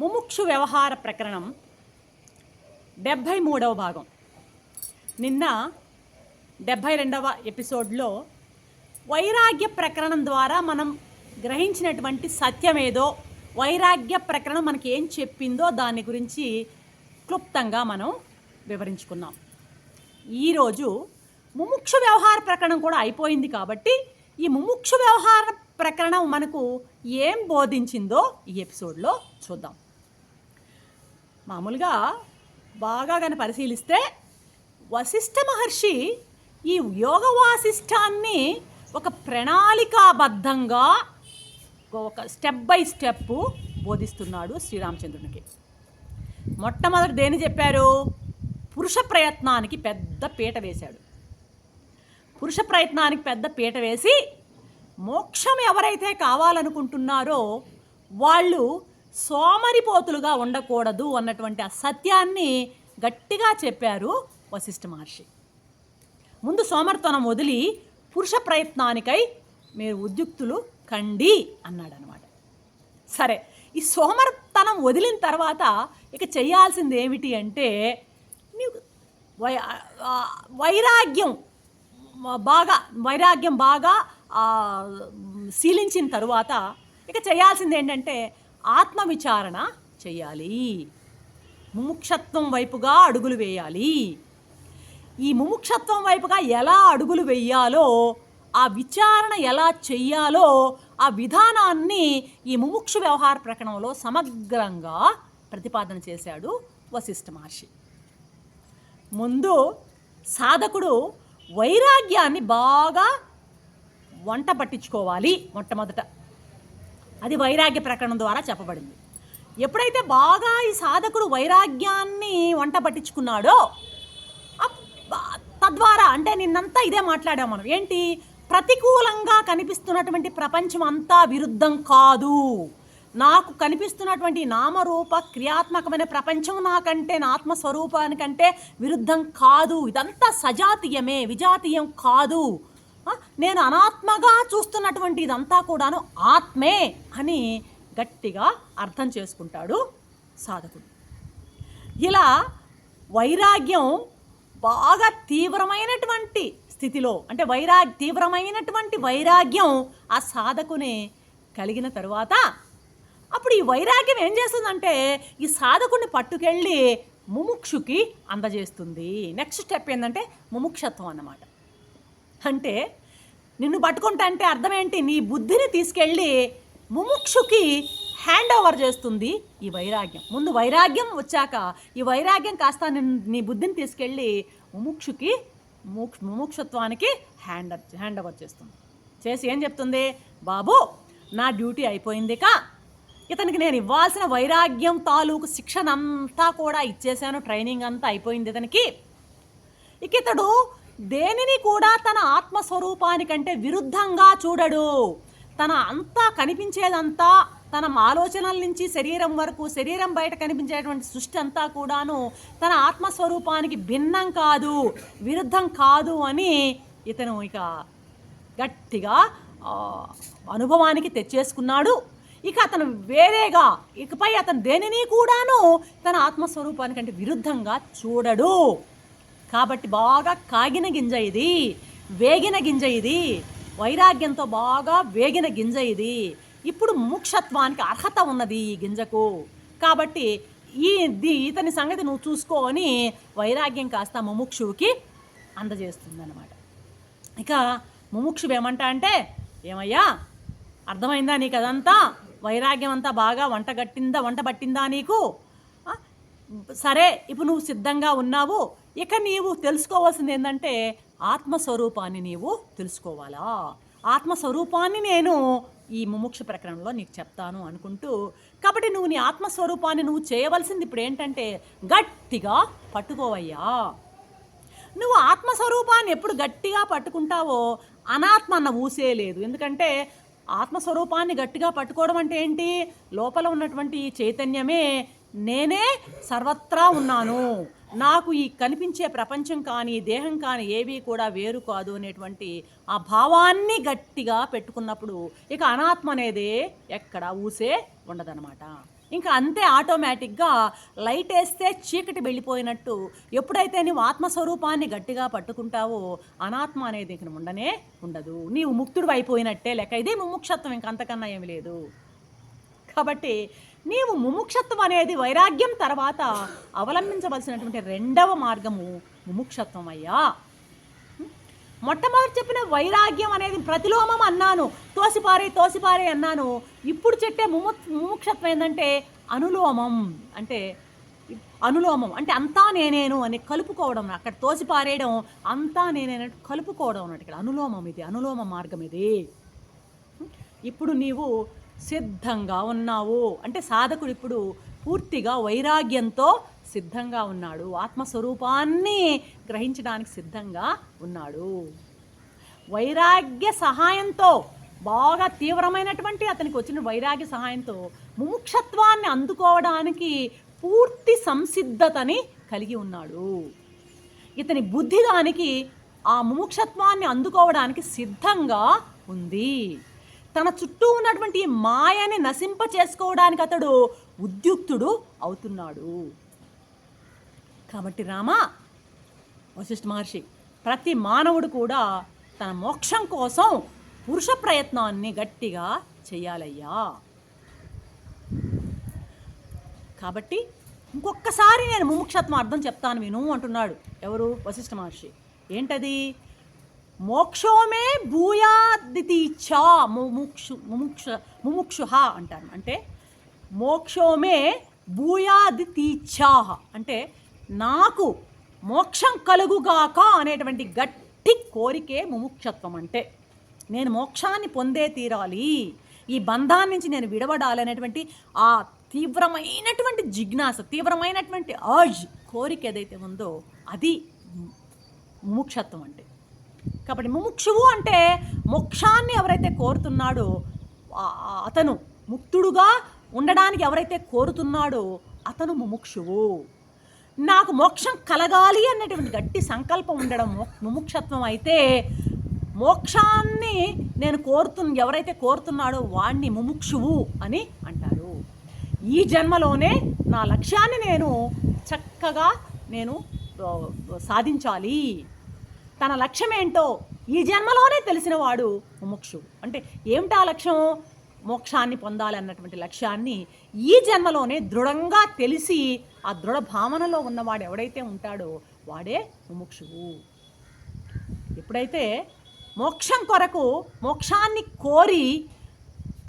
ముముక్షు వ్యవహార ప్రకరణం డెబ్భై మూడవ భాగం. నిన్న డెబ్భై రెండవ ఎపిసోడ్లో వైరాగ్య ప్రకరణం ద్వారా మనం గ్రహించినటువంటి సత్యమేదో వైరాగ్య ప్రకరణం మనకి ఏం చెప్పిందో దాని గురించి క్లుప్తంగా మనం వివరించుకున్నాం ఈరోజు ముముక్షు వ్యవహార ప్రకరణం కూడా అయిపోయింది కాబట్టి ఈ ముముక్షు వ్యవహార ప్రకరణం మనకు ఏం బోధించిందో ఈ ఎపిసోడ్లో చూద్దాం. మామూలుగా బాగా కానీ పరిశీలిస్తే వశిష్ఠ మహర్షి ఈ యోగ వాసిష్టాన్ని ఒక ప్రణాళికాబద్ధంగా ఒక స్టెప్ బై స్టెప్ బోధిస్తున్నాడు శ్రీరామచంద్రునికి. మొట్టమొదటి దేని చెప్పారు? పురుష ప్రయత్నానికి పెద్ద పీట వేశాడు. పురుష ప్రయత్నానికి పెద్ద పీట వేసి మోక్షం ఎవరైతే కావాలనుకుంటున్నారో వాళ్ళు సోమరిపోతులుగా ఉండకూడదు అన్నటువంటి ఆ సత్యాన్ని గట్టిగా చెప్పారు వశిష్ఠ మహర్షి. ముందు సోమర్తనం వదిలి పురుష ప్రయత్నానికై మీరు ఉద్యుక్తులు కండి అన్నాడు అనమాట సరే ఈ సోమర్తనం వదిలిన తర్వాత ఇక చేయాల్సింది ఏమిటి అంటే నీకు వై వైరాగ్యం బాగా వైరాగ్యం బాగా శీలించిన తరువాత ఇక చేయాల్సింది ఏంటంటే ఆత్మవిచారణ చేయాలి. ముముక్షత్వం వైపుగా అడుగులు వేయాలి. ఈ ముముక్షత్వం వైపుగా ఎలా అడుగులు వేయాలో ఆ విచారణ ఎలా చెయ్యాలో ఆ విధానాన్ని ఈ ముముక్షు వ్యవహార ప్రకరణంలో సమగ్రంగా ప్రతిపాదన చేశాడు వశిష్ఠ మహర్షి. ముందు సాధకుడు వైరాగ్యాన్ని బాగా వంట పట్టించుకోవాలి మొట్టమొదట. అది వైరాగ్య ప్రకరణం ద్వారా చెప్పబడింది. ఎప్పుడైతే బాగా ఈ సాధకుడు వైరాగ్యాన్ని వంట పట్టించుకున్నాడో తద్వారా అంటే నిన్నంతా ఇదే మాట్లాడాం మనం. ఏంటి? ప్రతికూలంగా కనిపిస్తున్నటువంటి ప్రపంచం అంతా విరుద్ధం కాదు. నాకు కనిపిస్తున్నటువంటి నామరూప క్రియాత్మకమైన ప్రపంచం నాకంటే నా ఆత్మస్వరూపానికంటే విరుద్ధం కాదు. ఇదంతా సజాతీయమే విజాతీయం కాదు. నేను అనాత్మగా చూస్తున్నటువంటి ఇదంతా కూడాను ఆత్మే అని గట్టిగా అర్థం చేసుకుంటాడు సాధకుడు. ఇలా వైరాగ్యం బాగా తీవ్రమైనటువంటి స్థితిలో అంటే వైరాగ్ తీవ్రమైనటువంటి వైరాగ్యం ఆ సాధకునే కలిగిన తరువాత అప్పుడు ఈ వైరాగ్యం ఏం చేస్తుందంటే ఈ సాధకుడిని పట్టుకెళ్ళి ముముక్షుకి అందజేస్తుంది. నెక్స్ట్ స్టెప్ ఏంటంటే ముముక్షత్వం అన్నమాట. అంటే నిన్ను పట్టుకుంటా అంటే అర్థం ఏంటి నీ బుద్ధిని తీసుకెళ్ళి ముముక్షుకి హ్యాండ్ ఓవర్ చేస్తుంది ఈ వైరాగ్యం. ముందు వైరాగ్యం వచ్చాక ఈ వైరాగ్యం కాస్త నిన్ను నీ బుద్ధిని తీసుకెళ్ళి ముముక్షుకి ముముక్షత్వానికి హ్యాండ్ హ్యాండ్ ఓవర్ చేస్తుంది. చేసి ఏం చెప్తుంది? బాబు నా డ్యూటీ అయిపోయింది కా ఇతనికి నేను ఇవ్వాల్సిన వైరాగ్యం తాలూకు శిక్షణ అంతా కూడా ఇచ్చేసాను ట్రైనింగ్ అంతా అయిపోయింది ఇతనికి. ఇక ఇతడు దేనిని కూడా తన ఆత్మస్వరూపానికంటే విరుద్ధంగా చూడడు. తన అంతా కనిపించేదంతా తన ఆలోచనల నుంచి శరీరం వరకు శరీరం బయట కనిపించేటువంటి సృష్టి అంతా కూడాను తన ఆత్మస్వరూపానికి భిన్నం కాదు విరుద్ధం కాదు అని ఇతను ఇక గట్టిగా అనుభవానికి తెచ్చేసుకున్నాడు. ఇక అతను వేరేగా ఇకపై అతను దేనిని కూడాను తన ఆత్మస్వరూపానికంటే విరుద్ధంగా చూడడు. కాబట్టి బాగా కాగిన గింజ ఇది వేగిన గింజ ఇది వైరాగ్యంతో బాగా వేగిన గింజ ఇది. ఇప్పుడు ముక్షత్వానికి అర్హత ఉన్నది ఈ గింజకు. కాబట్టి ఈ ది- ఇతని సంగతి నువ్వు చూసుకోని వైరాగ్యం కాస్త ముముక్షువుకి అందజేస్తుంది ఇక ముముక్షువు ఏమంటా అంటే ఏమయ్యా అర్థమైందా నీకు అదంతా? వైరాగ్యం అంతా బాగా వంట గట్టిందా వంట పట్టిందా నీకు? సరే ఇప్పుడు నువ్వు సిద్ధంగా ఉన్నావు ఇక నీవు తెలుసుకోవాల్సింది ఏంటంటే ఆత్మస్వరూపాన్ని నీవు తెలుసుకోవాలా. ఆత్మస్వరూపాన్ని నేను ఈ ముముక్ష ప్రకరణలో నీకు చెప్తాను అనుకుంటూ కాబట్టి నువ్వు నీ ఆత్మస్వరూపాన్ని నువ్వు చేయవలసింది ఇప్పుడు ఏంటంటే గట్టిగా పట్టుకోవయ్యా. నువ్వు ఆత్మస్వరూపాన్ని ఎప్పుడు గట్టిగా పట్టుకుంటావో అనాత్మ అన్న ఊసే లేదు. ఎందుకంటే ఆత్మస్వరూపాన్ని గట్టిగా పట్టుకోవడం అంటే ఏంటి? లోపల ఉన్నటువంటి ఈ చైతన్యమే నేనే సర్వత్రా ఉన్నాను. నాకు ఈ కనిపించే ప్రపంచం కానీ దేహం కానీ ఏవి కూడా వేరు కాదు అనేటువంటి ఆ భావాన్ని గట్టిగా పెట్టుకున్నప్పుడు ఇక అనాత్మ అనేది ఎక్కడ ఊసే ఉండదనమాట ఇంకా అంతే ఆటోమేటిక్గా లైట్ వేస్తే చీకటి వెళ్ళిపోయినట్టు ఎప్పుడైతే నీవు ఆత్మస్వరూపాన్ని గట్టిగా పట్టుకుంటావో అనాత్మ అనేది ఇక్కడ ఉండనే ఉండదు. నీవు ముక్తుడు అయిపోయినట్టే లెక్క. ఇది ముముక్షత్వం ఇంకంతకన్నా ఏమి లేదు. కాబట్టి నీవు ముముక్షత్వం అనేది వైరాగ్యం తర్వాత అవలంబించవలసినటువంటి రెండవ మార్గము ముముక్షత్వం అయ్యా. మొట్టమొదటి చెప్పిన వైరాగ్యం అనేది ప్రతిలోమం అన్నాను తోసిపారే తోసిపారే అన్నాను. ఇప్పుడు చెప్పే ముము ముముక్షత్వం ఏంటంటే అనులోమం. అంటే అనులోమం. అంటే అంతా నేనేను అని కలుపుకోవడం అక్కడ తోసిపారేయడం అంతా నేనేనట్టు కలుపుకోవడం అన్నట్టు ఇక్కడ అనులోమం ఇది అనులోమ మార్గం ఇది. ఇప్పుడు నీవు సిద్ధంగా ఉన్నావు. అంటే సాధకుడు ఇప్పుడు పూర్తిగా వైరాగ్యంతో సిద్ధంగా ఉన్నాడు. ఆత్మస్వరూపాన్ని గ్రహించడానికి సిద్ధంగా ఉన్నాడు. వైరాగ్య సహాయంతో బాగా తీవ్రమైనటువంటి అతనికి వచ్చిన వైరాగ్య సహాయంతో ముముక్షత్వాన్ని అందుకోవడానికి పూర్తి సంసిద్ధతని కలిగి ఉన్నాడు. ఇతని బుద్ధి దానికి ఆ ముముక్షత్వాన్ని అందుకోవడానికి సిద్ధంగా ఉంది. తన చుట్టూ ఉన్నటువంటి మాయని నశింప చేసుకోవడానికి అతడు ఉద్యుక్తుడు అవుతున్నాడు. కాబట్టి రామా వశిష్ఠ మహర్షి ప్రతి మానవుడు కూడా తన మోక్షం కోసం పురుష ప్రయత్నాన్ని గట్టిగా చేయాలయ్యా. కాబట్టి ఇంకొకసారి నేను ముముక్షత్వం అర్థం చెప్తాను విను అంటున్నాడు ఎవరు? వశిష్ఠ మహర్షి. ఏంటది? మోక్షోమే ఇచ్చా ముముక్షు ముముక్ష ముముక్షుహ అంటారు. అంటే మోక్షోమే భూయాదితీచ్ఛా అంటే నాకు మోక్షం కలుగుగాక అనేటువంటి గట్టి కోరికే ముముక్షత్వం అంటే నేను మోక్షాన్ని పొందే తీరాలి. ఈ బంధాన్ని నుంచి నేను విడవడాలి అనేటువంటి ఆ తీవ్రమైనటువంటి జిజ్ఞాస తీవ్రమైనటువంటి అర్జ్ కోరిక ఏదైతే ఉందో అది ముముక్షత్వం అంటే. కాబట్టి ముముక్షువు అంటే మోక్షాన్ని ఎవరైతే కోరుతున్నాడో అతను ముక్తుడుగా ఉండడానికి ఎవరైతే కోరుతున్నాడో అతను ముముక్షువు. నాకు మోక్షం కలగాలి అన్నటువంటి గట్టి సంకల్పం ఉండడం ముముక్షత్వం అయితే మోక్షాన్ని నేను కోరుతు ఎవరైతే కోరుతున్నాడో వాణ్ణి ముముక్షువు అని అంటారు. ఈ జన్మలోనే నా లక్ష్యాన్ని నేను చక్కగా నేను సాధించాలి. తన లక్ష్యం ఏంటో ఈ జన్మలోనే తెలిసినవాడు ముముక్షు అంటే ఏమిటా లక్ష్యం? మోక్షాన్ని పొందాలి అన్నటువంటి లక్ష్యాన్ని ఈ జన్మలోనే దృఢంగా తెలిసి ఆ దృఢ భావనలో ఉన్నవాడు ఎవడైతే ఉంటాడో వాడే ముముక్షువు. ఎప్పుడైతే మోక్షం కొరకు మోక్షాన్ని కోరి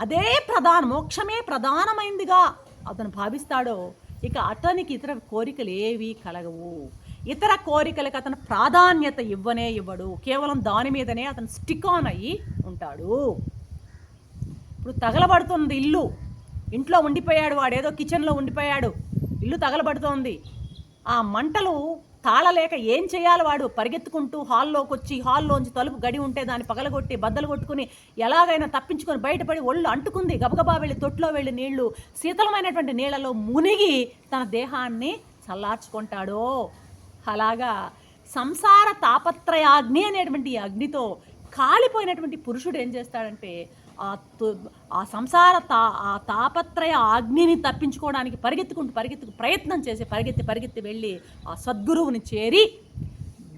అదే ప్రధాన మోక్షమే ప్రధానమైందిగా అతను భావిస్తాడో ఇక అతనికి ఇతర కోరికలు ఏవి కలగవు. ఇతర కోరికలకు అతను ప్రాధాన్యత ఇవ్వనే ఇవ్వడు. కేవలం దాని మీదనే అతను స్టిక్ ఆన్ అయ్యి ఉంటాడు. ఇప్పుడు తగలబడుతుంది ఇల్లు. ఇంట్లో ఉండిపోయాడు వాడు ఏదో కిచెన్లో ఉండిపోయాడు. ఇల్లు తగలబడుతోంది. ఆ మంటలు తాళలేక ఏం చేయాలి వాడు? పరిగెత్తుకుంటూ హాల్లోకి వచ్చి హాల్లోంచి తలుపు గడి ఉంటే దాన్ని పగలగొట్టి బద్దలు కొట్టుకుని ఎలాగైనా తప్పించుకొని బయటపడి ఒళ్ళు అంటుకుంది. గబగబా వెళ్ళి తొట్లో వెళ్ళి నీళ్ళు శీతలమైనటువంటి నీళ్ళలో మునిగి తన దేహాన్ని చల్లార్చుకుంటాడో. అలాగా సంసార తాపత్రయాగ్ని అనేటువంటి ఈ అగ్నితో కాలిపోయినటువంటి పురుషుడు ఏం చేస్తాడంటే ఆ ఆ సంసార తా ఆ తాపత్రయ అగ్నిని తప్పించుకోవడానికి పరిగెత్తుకుంటూ పరిగెత్తుకు ప్రయత్నం చేసి పరిగెత్తి పరిగెత్తి వెళ్ళి ఆ సద్గురువుని చేరి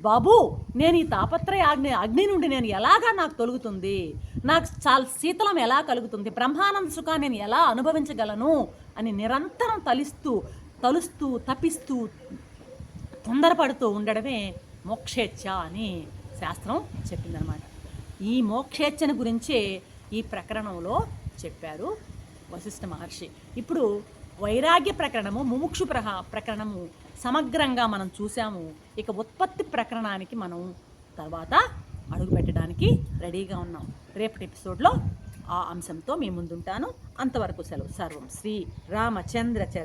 బాబు నేను ఈ తాపత్రయ అగ్ని అగ్ని నుండి నేను ఎలాగా నాకు తొలుగుతుంది? నాకు చాలా శీతలం ఎలా కలుగుతుంది? బ్రహ్మానంద సుఖాన్ని నేను ఎలా అనుభవించగలను? అని నిరంతరం తలిస్తూ తలుస్తూ తపిస్తూ తొందరపడుతూ ఉండడమే మోక్షేచ్ఛ అని శాస్త్రం చెప్పిందనమాట ఈ మోక్షేచ్ఛను గురించే ఈ ప్రకరణంలో చెప్పారు వశిష్ఠ మహర్షి. ఇప్పుడు వైరాగ్య ప్రకరణము ముముక్షు ప్రహ ప్రకరణము సమగ్రంగా మనం చూసాము ఇక ఉత్పత్తి ప్రకరణానికి మనం తర్వాత అడుగు పెట్టడానికి రెడీగా ఉన్నాం. రేపటి ఎపిసోడ్లో ఆ అంశంతో మీ ముందుంటాను. అంతవరకు సెలవు. సర్వం శ్రీ రామచంద్ర చరణ